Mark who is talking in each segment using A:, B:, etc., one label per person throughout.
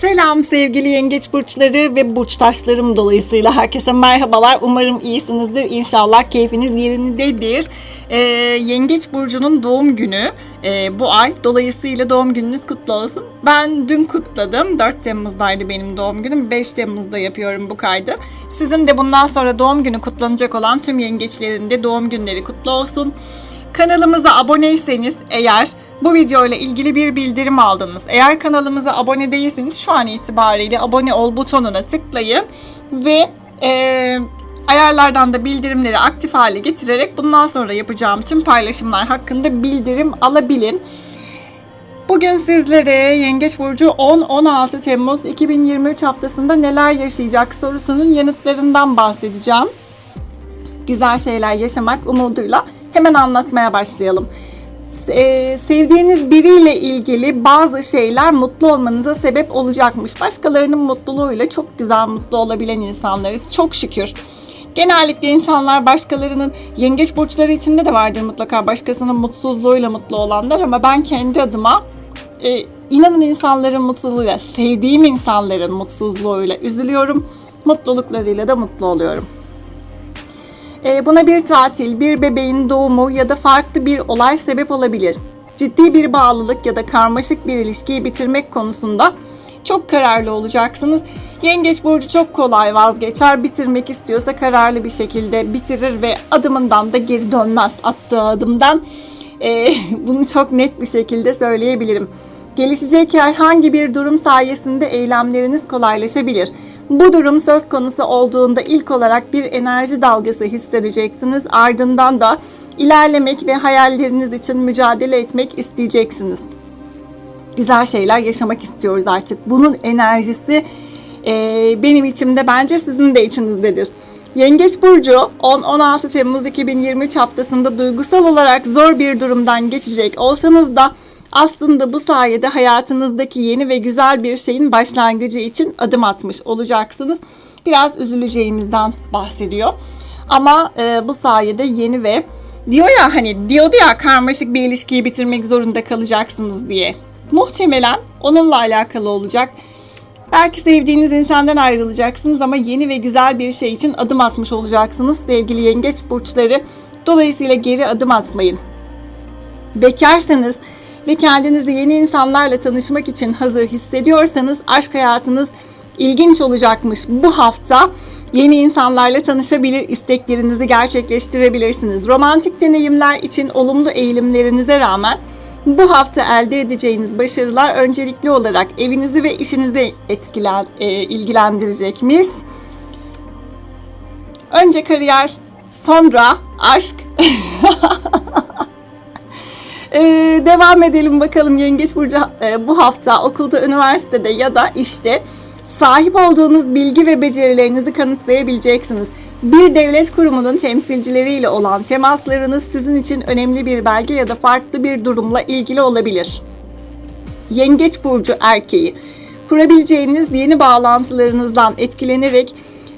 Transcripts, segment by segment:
A: Selam sevgili yengeç burçları ve burçtaşlarım dolayısıyla herkese merhabalar. Umarım iyisinizdir. İnşallah keyfiniz yerindedir. Ee, yengeç burcunun doğum günü e, bu ay. Dolayısıyla doğum gününüz kutlu olsun. Ben dün kutladım. 4 Temmuz'daydı benim doğum günüm. 5 Temmuz'da yapıyorum bu kaydı. Sizin de bundan sonra doğum günü kutlanacak olan tüm yengeçlerin de doğum günleri kutlu olsun. Kanalımıza aboneyseniz eğer bu video ile ilgili bir bildirim aldınız. Eğer kanalımıza abone değilseniz şu an itibariyle abone ol butonuna tıklayın ve eee, ayarlardan da bildirimleri aktif hale getirerek bundan sonra yapacağım tüm paylaşımlar hakkında bildirim alabilin. Bugün sizlere Yengeç Burcu 10-16 Temmuz 2023 haftasında neler yaşayacak sorusunun yanıtlarından bahsedeceğim güzel şeyler yaşamak umuduyla hemen anlatmaya başlayalım. Ee, sevdiğiniz biriyle ilgili bazı şeyler mutlu olmanıza sebep olacakmış. Başkalarının mutluluğuyla çok güzel mutlu olabilen insanlarız. Çok şükür. Genellikle insanlar başkalarının yengeç burçları içinde de vardır mutlaka başkasının mutsuzluğuyla mutlu olanlar ama ben kendi adıma e, inanın insanların mutluluğuyla, sevdiğim insanların mutsuzluğuyla üzülüyorum. Mutluluklarıyla da mutlu oluyorum. E, buna bir tatil, bir bebeğin doğumu ya da farklı bir olay sebep olabilir. Ciddi bir bağlılık ya da karmaşık bir ilişkiyi bitirmek konusunda çok kararlı olacaksınız. Yengeç burcu çok kolay vazgeçer. Bitirmek istiyorsa kararlı bir şekilde bitirir ve adımından da geri dönmez attığı adımdan. E, bunu çok net bir şekilde söyleyebilirim. Gelişecek herhangi bir durum sayesinde eylemleriniz kolaylaşabilir. Bu durum söz konusu olduğunda ilk olarak bir enerji dalgası hissedeceksiniz. Ardından da ilerlemek ve hayalleriniz için mücadele etmek isteyeceksiniz. Güzel şeyler yaşamak istiyoruz artık. Bunun enerjisi e, benim içimde bence sizin de içinizdedir. Yengeç Burcu 10-16 Temmuz 2023 haftasında duygusal olarak zor bir durumdan geçecek olsanız da aslında bu sayede hayatınızdaki yeni ve güzel bir şeyin başlangıcı için adım atmış olacaksınız. Biraz üzüleceğimizden bahsediyor. Ama e, bu sayede yeni ve diyor ya hani diyordu ya karmaşık bir ilişkiyi bitirmek zorunda kalacaksınız diye. Muhtemelen onunla alakalı olacak. Belki sevdiğiniz insandan ayrılacaksınız ama yeni ve güzel bir şey için adım atmış olacaksınız sevgili yengeç burçları. Dolayısıyla geri adım atmayın. Bekarsanız ve kendinizi yeni insanlarla tanışmak için hazır hissediyorsanız aşk hayatınız ilginç olacakmış. Bu hafta yeni insanlarla tanışabilir, isteklerinizi gerçekleştirebilirsiniz. Romantik deneyimler için olumlu eğilimlerinize rağmen bu hafta elde edeceğiniz başarılar öncelikli olarak evinizi ve işinizi etkilen, e, ilgilendirecekmiş. Önce kariyer, sonra aşk. Ee, devam edelim bakalım Yengeç Burcu e, bu hafta okulda, üniversitede ya da işte sahip olduğunuz bilgi ve becerilerinizi kanıtlayabileceksiniz. Bir devlet kurumunun temsilcileriyle olan temaslarınız sizin için önemli bir belge ya da farklı bir durumla ilgili olabilir. Yengeç Burcu erkeği kurabileceğiniz yeni bağlantılarınızdan etkilenerek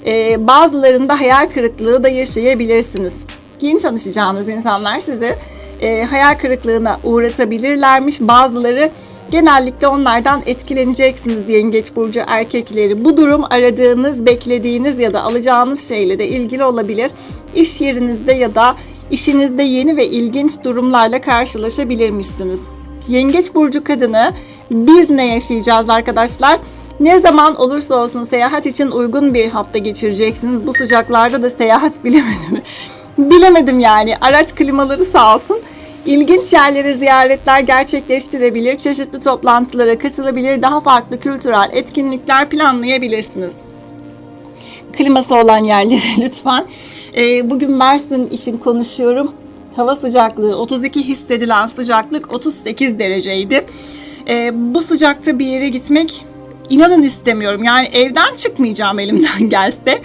A: e, bazılarında hayal kırıklığı da yaşayabilirsiniz. Yeni tanışacağınız insanlar sizi e, hayal kırıklığına uğratabilirlermiş. Bazıları genellikle onlardan etkileneceksiniz yengeç burcu erkekleri. Bu durum aradığınız, beklediğiniz ya da alacağınız şeyle de ilgili olabilir. İş yerinizde ya da işinizde yeni ve ilginç durumlarla karşılaşabilirmişsiniz. Yengeç burcu kadını biz ne yaşayacağız arkadaşlar? Ne zaman olursa olsun seyahat için uygun bir hafta geçireceksiniz. Bu sıcaklarda da seyahat bilemedim. Bilemedim yani. Araç klimaları sağ olsun. İlginç yerlere ziyaretler gerçekleştirebilir, çeşitli toplantılara katılabilir, daha farklı kültürel etkinlikler planlayabilirsiniz. Kliması olan yerlere lütfen. Ee, bugün Mersin için konuşuyorum. Hava sıcaklığı 32 hissedilen sıcaklık 38 dereceydi. Ee, bu sıcakta bir yere gitmek inanın istemiyorum. Yani evden çıkmayacağım elimden gelse.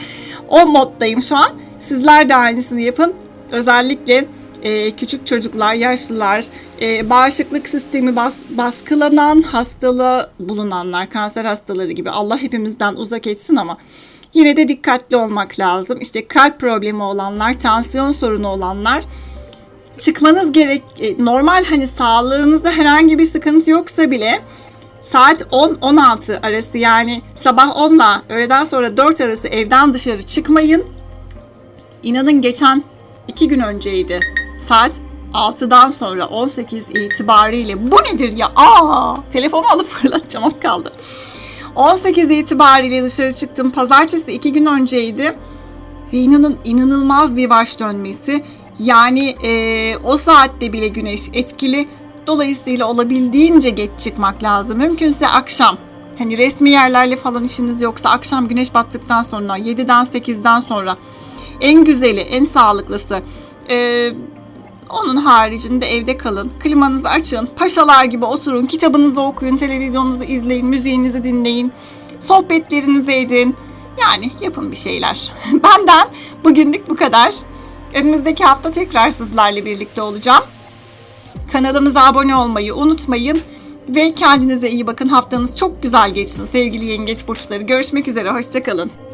A: O moddayım şu an. Sizler de aynısını yapın. Özellikle e, küçük çocuklar, yaşlılar, e, bağışıklık sistemi bas, baskılanan hastalığı bulunanlar, kanser hastaları gibi Allah hepimizden uzak etsin ama yine de dikkatli olmak lazım. İşte kalp problemi olanlar, tansiyon sorunu olanlar çıkmanız gerek e, normal hani sağlığınızda herhangi bir sıkıntı yoksa bile saat 10-16 arası yani sabah 10 ile öğleden sonra 4 arası evden dışarı çıkmayın. İnanın geçen 2 gün önceydi. Saat 6'dan sonra 18 itibariyle bu nedir ya? Aa, telefonu alıp fırlatacağım az kaldı. 18 itibariyle dışarı çıktım. Pazartesi 2 gün önceydi. Ve inanın inanılmaz bir baş dönmesi. Yani e, o saatte bile güneş etkili. Dolayısıyla olabildiğince geç çıkmak lazım. Mümkünse akşam. Hani resmi yerlerle falan işiniz yoksa akşam güneş battıktan sonra 7'den 8'den sonra en güzeli, en sağlıklısı. E, onun haricinde evde kalın. Klimanızı açın. Paşalar gibi oturun. Kitabınızı okuyun. Televizyonunuzu izleyin. Müziğinizi dinleyin. Sohbetlerinizi edin. Yani yapın bir şeyler. Benden bugünlük bu kadar. Önümüzdeki hafta tekrar sizlerle birlikte olacağım. Kanalımıza abone olmayı unutmayın. Ve kendinize iyi bakın. Haftanız çok güzel geçsin sevgili yengeç burçları. Görüşmek üzere. Hoşçakalın.